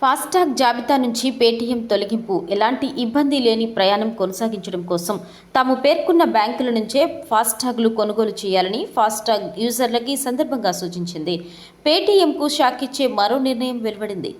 FASTag జాబితా నుంచి Paytm తొలగింపు. ఎలాంటి ఇబ్బంది లేని ప్రయాణం కొనసాగించడం కోసం తాము పేర్కొన్న బ్యాంకుల నుంచే ఫాస్టాగ్లు కొనుగోలు చేయాలని ఫాస్టాగ్ యూజర్లకి సందర్భంగా సూచించింది. పేటీఎంకు షాక్ ఇచ్చే మరో నిర్ణయం వెలువడింది.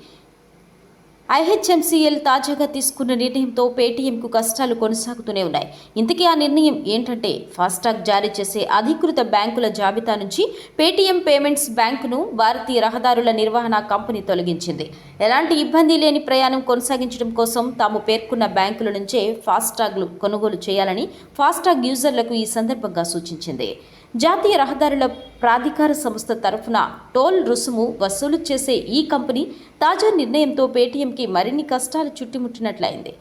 ఐహెచ్ఎంసీఎల్ తాజాగా తీసుకున్న నిర్ణయంతో పేటీఎంకు కష్టాలు కొనసాగుతూనే ఉన్నాయి. ఇంతకీ ఆ నిర్ణయం ఏంటంటే ఫాస్టాగ్ జారీ చేసే అధికృత బ్యాంకుల జాబితా నుంచి పేటీఎం పేమెంట్స్ బ్యాంకును భారతీయ రహదారుల నిర్వహణ కంపెనీ తొలగించింది. ఎలాంటి ఇబ్బంది లేని ప్రయాణం కొనసాగించడం కోసం తాము పేర్కొన్న బ్యాంకుల నుంచే ఫాస్టాగ్లు కొనుగోలు చేయాలని ఫాస్టాగ్ యూజర్లకు ఈ సందర్భంగా సూచించింది. జాతీయ రహదారుల ప్రాధికార సంస్థ తరఫున టోల్ రుసుము వసూలు చేసే ఈ కంపెనీ తాజా నిర్ణయంతో పేటీఎంకి మరిన్ని కష్టాలు చుట్టుముట్టినట్లయింది.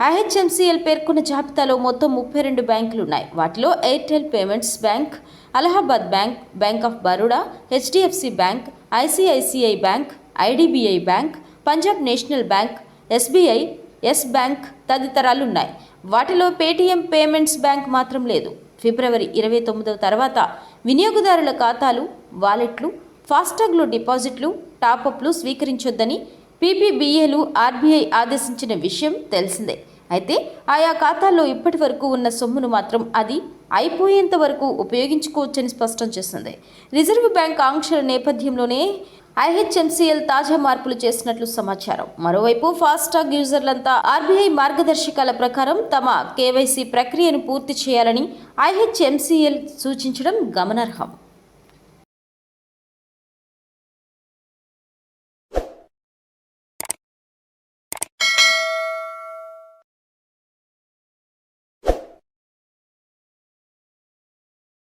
ఐహెచ్ఎంసీఎల్ పేర్కొన్న జాబితాలో మొత్తం ముప్పై రెండు బ్యాంకులు ఉన్నాయి వాటిలో Airtel payments bank Allahabad bank bank of Baroda HDFC bank ICICI bank IDBI bank Punjab national bank SBI yes bank తదితరాలు ఉన్నాయి వాటిలో పేటీఎం పేమెంట్స్ బ్యాంక్ మాత్రం లేదు. ఫిబ్రవరి ఇరవై తొమ్మిదవ తర్వాత వినియోగదారుల ఖాతాలు వాలెట్లు ఫాస్టాగ్లు డిపాజిట్లు టాపప్లు స్వీకరించొద్దని పీపీబీఏలు ఆర్బీఐ ఆదేశించిన విషయం తెలిసిందే. అయితే ఆయా ఖాతాల్లో ఇప్పటి వరకు ఉన్న సొమ్మును మాత్రం అది అయిపోయేంత వరకు ఉపయోగించుకోవచ్చని స్పష్టం చేసింది. రిజర్వ్ బ్యాంక్ ఆంక్షల నేపథ్యంలోనే ఐహెచ్ఎంసీఎల్ తాజా మార్పులు చేసినట్లు సమాచారం. మరోవైపు ఫాస్టాగ్ యూజర్లంతా ఆర్బీఐ మార్గదర్శకాల ప్రకారం తమ కేవైసీ ప్రక్రియను పూర్తి చేయాలని ఐహెచ్ఎంసీఎల్ సూచించడం గమనార్హం.